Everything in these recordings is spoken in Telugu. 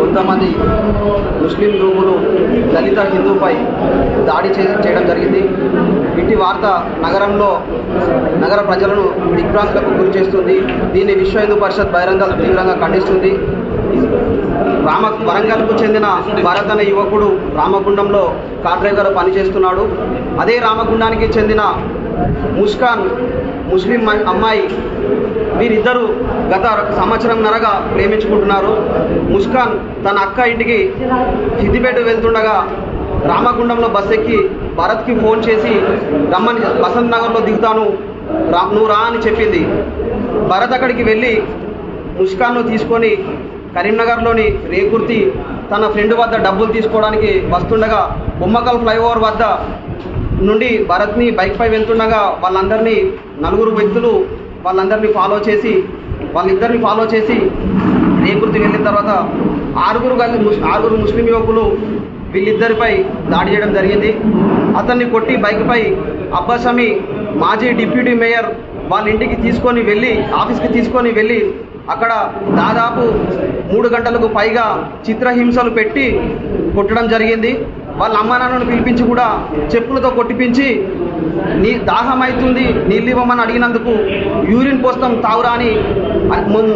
కొంతమంది ముస్లిం గ్రూపులు దళిత హిందూపై దాడి చే చేయడం జరిగింది. ఇంటి వార్త నగరంలో నగర ప్రజలను దిగ్భ్రాంతులకు గురి చేస్తుంది. దీన్ని విశ్వ హిందూ పరిషత్ బహిరంగ తీవ్రంగా ఖండిస్తుంది. రామ వరంగల్కు చెందిన భరత్ అనే యువకుడు రామగుండంలో కార్ డ్రైవర్గా పనిచేస్తున్నాడు. అదే రామగుండానికి చెందిన ముస్కాన్ ముస్లిం అమ్మాయి వీరిద్దరూ గత సంవత్సరం నరగా ప్రేమించుకుంటున్నారు. ముస్కాన్ తన అక్క ఇంటికి సిద్దిపేట వెళ్తుండగా రామగుండంలో బస్ ఎక్కి భరత్కి ఫోన్ చేసి రమ్మని వసంత్ నగర్లో దిగుతాను రా నువ్వు రా అని చెప్పింది. భరత్ అక్కడికి వెళ్ళి ముస్కాన్ను తీసుకొని కరీంనగర్లోని రేకుర్తి తన ఫ్రెండ్ వద్ద డబ్బులు తీసుకోవడానికి వస్తుండగా బొమ్మకల్ ఫ్లైఓవర్ వద్ద నుండి భరత్ని బైక్పై వెళ్తుండగా వాళ్ళందరినీ నలుగురు వ్యక్తులు వాళ్ళందరినీ ఫాలో చేసి వాళ్ళిద్దరిని ఫాలో చేసి రేకుర్తి వెళ్ళిన తర్వాత ఆరుగురు గల్లి ముస్ ఆరుగురు ముస్లిం యువకులు వీళ్ళిద్దరిపై దాడి చేయడం జరిగింది. అతన్ని కొట్టి బైక్పై అబ్బాసమి మాజీ డిప్యూటీ మేయర్ వాళ్ళ ఇంటికి తీసుకొని వెళ్ళి ఆఫీస్కి తీసుకొని వెళ్ళి అక్కడ దాదాపు మూడు గంటలకు పైగా చిత్రహింసలు పెట్టి కొట్టడం జరిగింది. వాళ్ళ అమ్మానాన్నను పిలిపించి కూడా చెప్పులతో కొట్టిపించి నీ దాహం అవుతుంది నీళ్ళు ఇవ్వమని అడిగినందుకు యూరిన్ పోస్తాం తాగురా అని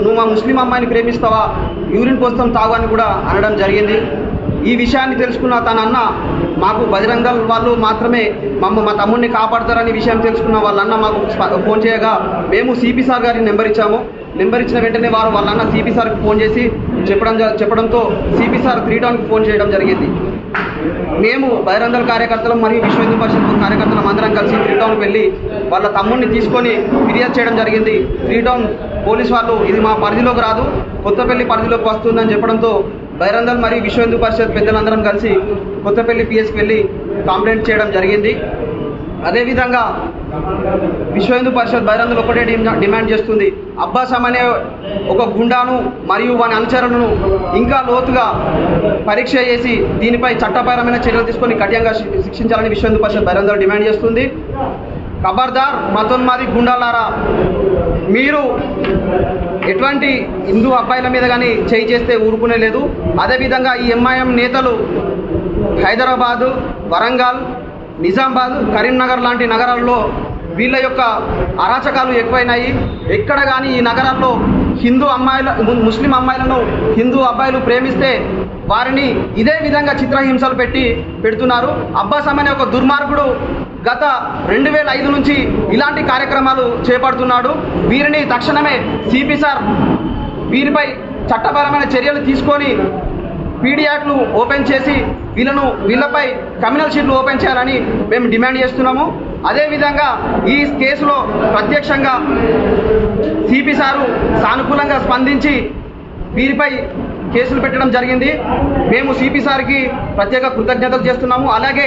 నువ్వు మా ముస్లిం అమ్మాయిని ప్రేమిస్తావా? యూరిన్ పోస్తాం తాగు అని కూడా అనడం జరిగింది. ఈ విషయాన్ని తెలుసుకున్న తన అన్న మాకు బజరంగల్ వాళ్ళు మాత్రమే మమ్మ మా తమ్ముడిని కాపాడతారని విషయం తెలుసుకున్న వాళ్ళ అన్న మాకు ఫోన్ చేయగా మేము సిపి సార్ గారికి నెంబర్ ఇచ్చాము. నెంబర్ ఇచ్చిన వెంటనే వారు వాళ్ళన్న సిపి సార్కి ఫోన్ చేసి చెప్పడం చెప్పడంతో సిపి సార్ త్రీ డౌన్కి ఫోన్ చేయడం జరిగింది. మేము బహిరంగల్ కార్యకర్తలు మరియు విశ్వ హిందూ పరిషత్ కార్యకర్తలం అందరం కలిసి త్రీ టౌన్కి వెళ్ళి వాళ్ళ తమ్ముడిని తీసుకొని ఫిర్యాదు చేయడం జరిగింది. త్రీ టౌన్ పోలీస్ వాళ్ళు ఇది మా పరిధిలోకి రాదు కొత్తపల్లి పరిధిలోకి వస్తుందని చెప్పడంతో బైరందల్ మరియు విశ్వ హిందూ పరిషత్ పెద్దలందరం కలిసి కొత్తపల్లి పిఎస్కి వెళ్ళి కంప్లైంట్ చేయడం జరిగింది. అదేవిధంగా విశ్వ హిందూ పరిషత్ బహిరంగులు ఒకటే డిమాండ్ చేస్తుంది. అబ్బాసం అనే ఒక గుండాను మరియు వాని అనుచరులను ఇంకా లోతుగా పరీక్ష చేసి దీనిపై చట్టపరమైన చర్యలు తీసుకొని కఠినంగా శి- శిక్షించాలని విశ్వ హిందూ పరిషత్ బహిరంగులు డిమాండ్ చేస్తుంది. ఖబర్దార్ మతోన్మాది గుండాలారా మీరు ఎటువంటి హిందూ అబ్బాయిల మీద కానీ చేయి చేస్తే ఊరుకునే లేదు. అదేవిధంగా ఈ ఎంఐఎం నేతలు హైదరాబాదు వరంగల్ నిజామాబాద్ కరీంనగర్ లాంటి నగరాల్లో వీళ్ళ యొక్క అరాచకాలు ఎక్కువైనాయి. ఎక్కడ కానీ ఈ నగరాల్లో హిందూ అమ్మాయిల ముస్లిం అమ్మాయిలను హిందూ అబ్బాయిలు ప్రేమిస్తే వారిని ఇదే విధంగా చిత్రహింసలు పెట్టి పెడుతున్నారు. అబ్బాస్ అనే ఒక దుర్మార్గుడు గత రెండు వేల ఐదు నుంచి ఇలాంటి కార్యక్రమాలు చేపడుతున్నాడు. వీరిని తక్షణమే సిపి సార్ వీరిపై చట్టపరమైన చర్యలు తీసుకొని పీడియాక్లు ఓపెన్ చేసి వీళ్ళను వీళ్ళపై క్రిమినల్ షీట్లు ఓపెన్ చేయాలని మేము డిమాండ్ చేస్తున్నాము. అదేవిధంగా ఈ కేసులో ప్రత్యక్షంగా సిపి సారు సానుకూలంగా స్పందించి వీరిపై కేసులు పెట్టడం జరిగింది. మేము సిపి సార్కి ప్రత్యేక కృతజ్ఞతలు చేస్తున్నాము. అలాగే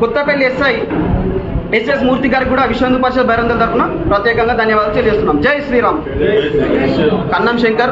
కొత్తపల్లి ఎస్ఐ ఎస్ఎస్ మూర్తి గారికి కూడా విశ్వ హిందూ పరిషత్ బహిరంగ తరఫున ప్రత్యేకంగా ధన్యవాదాలు తెలియజేస్తున్నాం. జై శ్రీరామ్. కన్నం శంకర్.